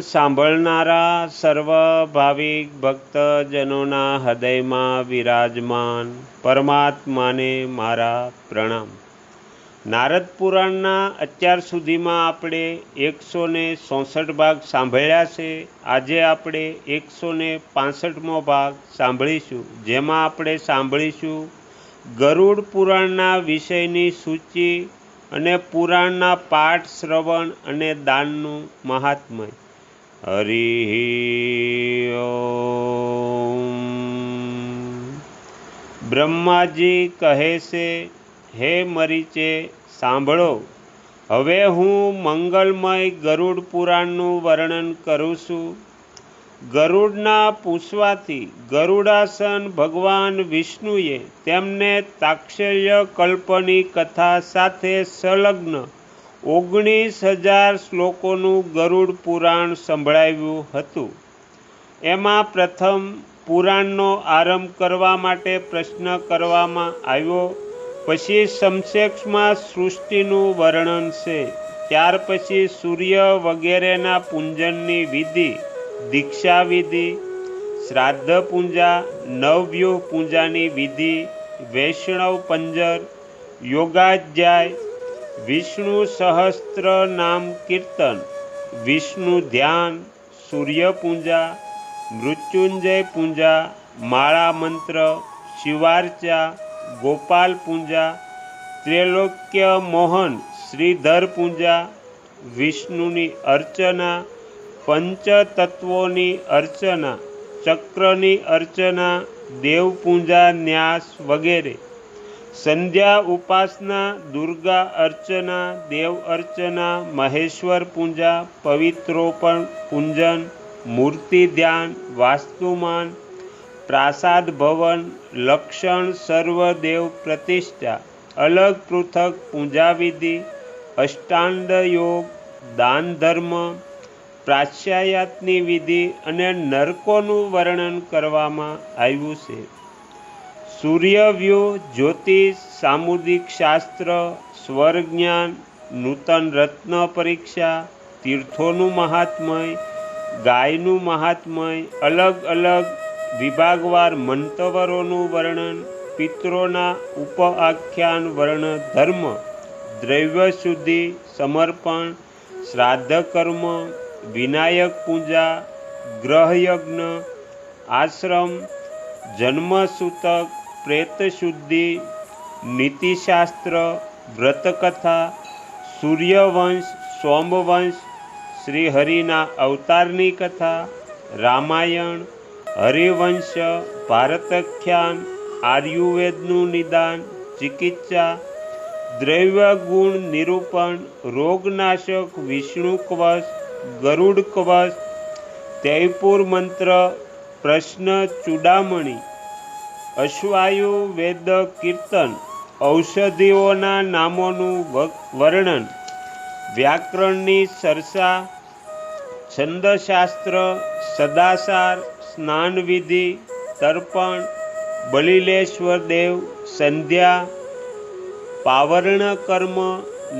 સાંભળનારા સર્વ ભાવિક ભક્તજનોના હૃદયમાં વિરાજમાન પરમાત્માને મારા પ્રણામ. નારદ પુરાણના અત્યાર સુધીમાં આપણે એકસો ને ચોસઠ ભાગ સાંભળ્યા છે. આજે આપણે એકસો ને પાસઠમો ભાગ સાંભળીશું. જેમાં આપણે સાંભળીશું ગરુડ પુરાણના વિષયની સૂચિ અને પુરાણના પાઠ શ્રવણ અને દાનનું મહાત્મય. હરિ બ્રહ્માજી કહે છે, હે મરીચે, સાંભળો. હવે હું મંગલમય ગરુડ પુરાણનું વર્ણન કરું છું. ગરુડના પૂછવાથી ગરુડાસન ભગવાન વિષ્ણુએ તેમને તાક્ષલ્ય કલ્પની કથા સાથે સંલગ્ન ઓગણીસ હજાર શ્લોકોનું ગરુડ પુરાણ સંભળાવ્યું હતું. એમાં પ્રથમ પુરાણનો આરંભ કરવા માટે પ્રશ્ન કરવામાં આવ્યો, પછી સમસેક્ષમાં સૃષ્ટિનું વર્ણન છે, ત્યાર પછી સૂર્ય વગેરેના પૂંજનની વિધિ દીક્ષા વિધિ શ્રાદ્ધ પૂજા, નવવ્યુહ પૂજાની વિધિ, વૈષ્ણવ પંજર, યોગાધ્યાય, વિષ્ણુ સહસ્ત્ર નામ કીર્તન, વિષ્ણુ ધ્યાન, સૂર્ય પૂજા, મૃત્યુંજય પૂજા, માળા મંત્ર, શિવાર્ચા, ગોપાલ પૂજા, ત્રૈલોક્ય મોહન, શ્રીધર પૂજા, વિષ્ણુની અર્ચના પંચતત્વોની અર્ચના, ચક્રની અર્ચના, દેવપૂજા, ન્યાસ વગેરે. સંધ્યા ઉપાસના, દુર્ગા અર્ચના, દેવ અર્ચના, મહેશ્વર પૂજા, પવિત્રોપણ, પૂંજન, મૂર્તિ ધ્યાન, વાસ્તુમાન, પ્રાસાદ ભવન, લક્ષણ સર્વદેવ પ્રતિષ્ઠા, અલગ પૃથક પૂજાવિધિ, અષ્ટાંડ યોગ, દાન ધર્મ પ્રાચ્યાયાતની વિધિ અને નરકોનું વર્ણન કરવામાં આવ્યું છે. સૂર્યવ્યૂહ જ્યોતિષ સામુદિક શાસ્ત્ર, સ્વરજ્ઞાન, નૂતન રત્ન પરીક્ષા, તીર્થોનું મહાત્મય, ગાયનું મહાત્મય, અલગ અલગ વિભાગવાર મંતવરોનું વર્ણન, પિત્રોના ઉપઆખ્યાન વર્ણ ધર્મ, દ્રવ્ય શુદ્ધિ, સમર્પણ શ્રાદ્ધ કર્મ વિનાયક પૂજા, ગ્રહયજ્ઞ, આશ્રમ, જન્મસૂતક, પ્રેતશુદ્ધિ, નીતિશાસ્ત્ર, વ્રતકથા, સૂર્યવંશ, સોમવંશ, શ્રીહરિના અવતારની કથા, રામાયણ, હરિવંશ, ભારતખ્યાન, આયુર્વેદનું નિદાન, ચિકિત્સા દ્રવ્ય ગુણ નિરૂપણ, રોગનાશક વિષ્ણુ કવચ ગરુડ કવચ તૈપુર મંત્ર, પ્રશ્ન ચૂડામણી, અશ્વાયુ વેદ કીર્તન, ઔષધિઓના નામોનું વર્ણન, વ્યાકરણની સરસા, છંદશાસ્ત્ર, સદાસાર, સ્નાનવિધિ, તર્પણ, બલિલેશ્વર દેવ, સંધ્યા, પાવર્ણ કર્મ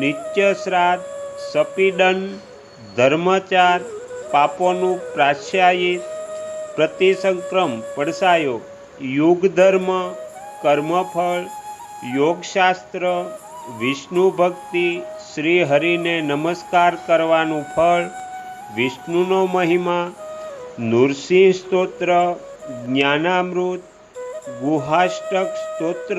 નિત્ય શ્રાદ્ધ સપીડન ધર્મચાર, પાપોનું પ્રાશ્યાયિત, પ્રતિસંક્રમ, પડસાયો યુગ ધર્મ કર્મફળ, યોગશાસ્ત્ર વિષ્ણુ ભક્તિ શ્રી હરિને નમસ્કાર કરવાનું ફળ, વિષ્ણુનો મહિમા, નૃસિંહ સ્તોત્ર, જ્ઞાનામૃત, ગુહાષ્ટક સ્તોત્ર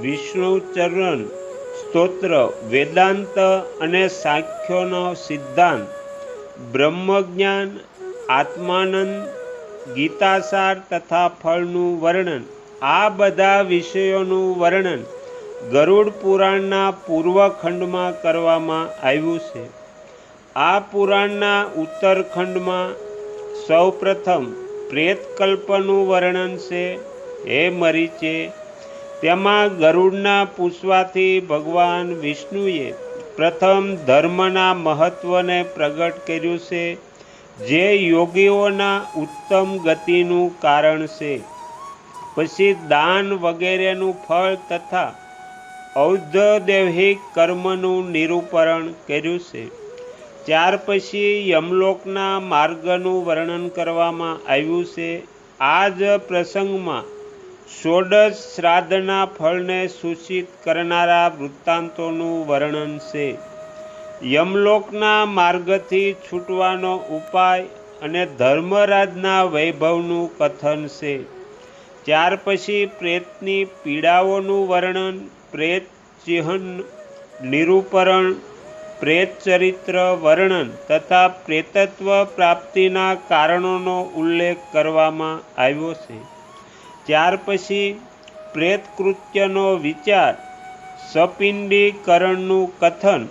વિષ્ણુચરણ સ્તોત્ર, વેદાંત અને સાખ્યોનો સિદ્ધાંત. બ્રહ્મજ્ઞાન, આત્માનંદ, ગીતાસાર તથા ફળનું વર્ણન. આ બધા વિષયોનું વર્ણન ગરુડ પુરાણના પૂર્વખંડમાં કરવામાં આવ્યું છે. આ પુરાણના ઉત્તરખંડમાં સૌપ્રથમ પ્રેતકલ્પનું વર્ણન છે. હે મરીચે તેમાં ગરુડના પૂછવાથી ભગવાન વિષ્ણુએ પ્રથમ ધર્મના મહત્ત્વને પ્રગટ કર્યું છે, જે યોગીઓના ઉત્તમ ગતિનું કારણ છે. પછી દાન વગેરેનું ફળ તથા ઔદ્ધદૈહિક કર્મનું નિરૂપરણ કર્યું છે. ત્યાર પછી યમલોકના માર્ગનું વર્ણન કરવામાં આવ્યું છે. આ જ પ્રસંગમાં ષોડશ શ્રાદ્ધના ફળને સૂચિત કરનારા વૃત્તાંતોનું વર્ણન છે. યમલોકના માર્ગથી છૂટવાનો ઉપાય અને ધર્મરાજના વૈભવનું કથન છે. ત્યાર પછી પ્રેતની પીડાઓનું વર્ણન, પ્રેત ચિહ્ન, નિરૂપરણ, પ્રેત ચરિત્ર વર્ણન તથા પ્રેતત્વ પ્રાપ્તિના કારણોનો ઉલ્લેખ કરવામાં આવ્યો છે. ત્યાર પછી પ્રેતકૃત્યનો વિચાર સપિંડીકરણનું કથન,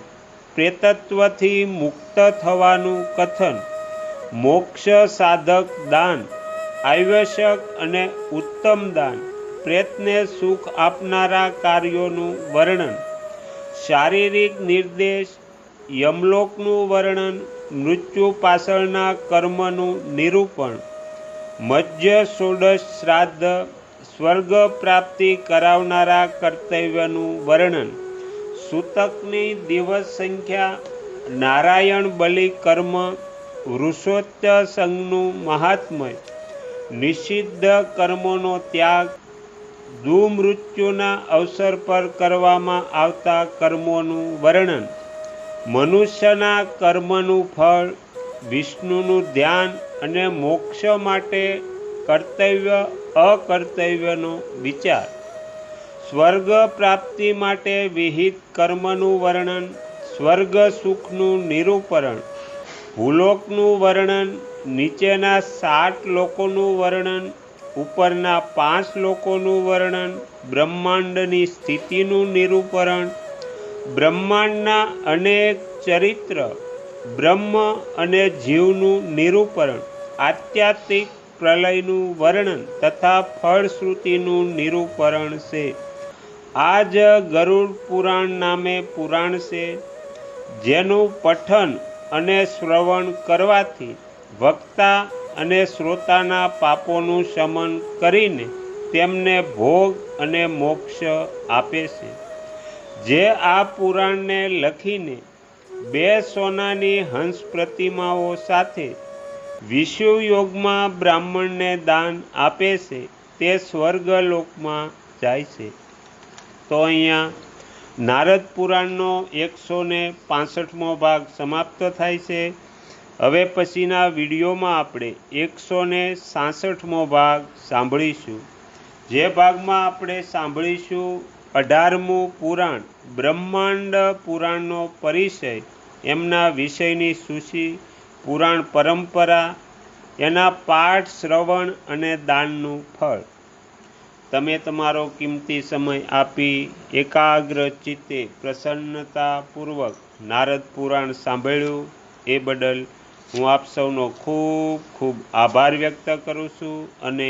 પ્રેતત્વથી મુક્ત થવાનું કથન, મોક્ષ સાધક દાન આવશ્યક અને ઉત્તમ દાન, પ્રેતને સુખ આપનારા કાર્યોનું વર્ણન, શારીરિક નિર્દેશ, યમલોકનું વર્ણન, મૃત્યુ પાછળના કર્મનું નિરૂપણ મધ્ય ષોડશ શ્રાદ્ધ સ્વર્ગ પ્રાપ્તિ કરાવનારા કર્તવ્યનું વર્ણન. સૂતકની દિવસ સંખ્યા નારાયણ બલિ કર્મ વૃષોત્ત સંઘનું મહાત્મય. નિષિદ્ધ કર્મોનો ત્યાગ દુમૃત્યુના અવસર પર કરવામાં આવતા કર્મોનું વર્ણન. મનુષ્યના કર્મનું ફળ વિષ્ણુનું ધ્યાન અને મોક્ષ માટે કર્તવ્ય, અકર્તવ્યનો વિચાર. સ્વર્ગ પ્રાપ્તિ માટે વિહિત કર્મનું વર્ણન, સ્વર્ગ સુખનું નિરૂપરણ, ભૂલોકનું વર્ણન, નીચેના સાત લોકોનું વર્ણન, ઉપરના પાંચ લોકોનું વર્ણન, બ્રહ્માંડની સ્થિતિનું નિરૂપરણ, બ્રહ્માંડના અનેક ચરિત્ર બ્રહ્મ અને જીવનું નિરૂપણ આત્યાત્મિક પ્રલયનું વર્ણન તથા ફળશ્રુતિનું નિરૂપરણ છે. આ જ ગરુડ પુરાણ નામે પુરાણ છે. જેનું પઠન અને શ્રવણ કરવાથી વક્તા અને શ્રોતાના પાપોનું શમન કરીને તેમને ભોગ અને મોક્ષ આપે છે. જે આ પુરાણને લખીને બે સોનાની હંસ પ્રતિમાઓ સાથે વિષુવ યોગમાં બ્રાહ્મણને દાન આપે છે, તે સ્વર્ગલોકમાં જાય છે. તો અહીંયા નારદ પુરાણનો એકસો ને પાસઠમો ભાગ સમાપ્ત થાય છે. હવે પછીના વિડીયોમાં આપણે એકસો ને સાસઠમો ભાગ સાંભળીશું. જે ભાગમાં આપણે સાંભળીશું અઢારમું પુરાણ, બ્રહ્માંડ પુરાણનો પરિચય, એમના વિષયની સૂચિ, પુરાણ પરંપરા, એના પાઠ શ્રવણ અને દાનનું ફળ. તમે તમારો કિંમતી સમય આપી એકાગ્ર ચિત્તે પ્રસન્નતાપૂર્વક નારદ પુરાણ સાંભળ્યું એ બદલ હું આપ સૌનો ખૂબ ખૂબ આભાર વ્યક્ત કરું છું અને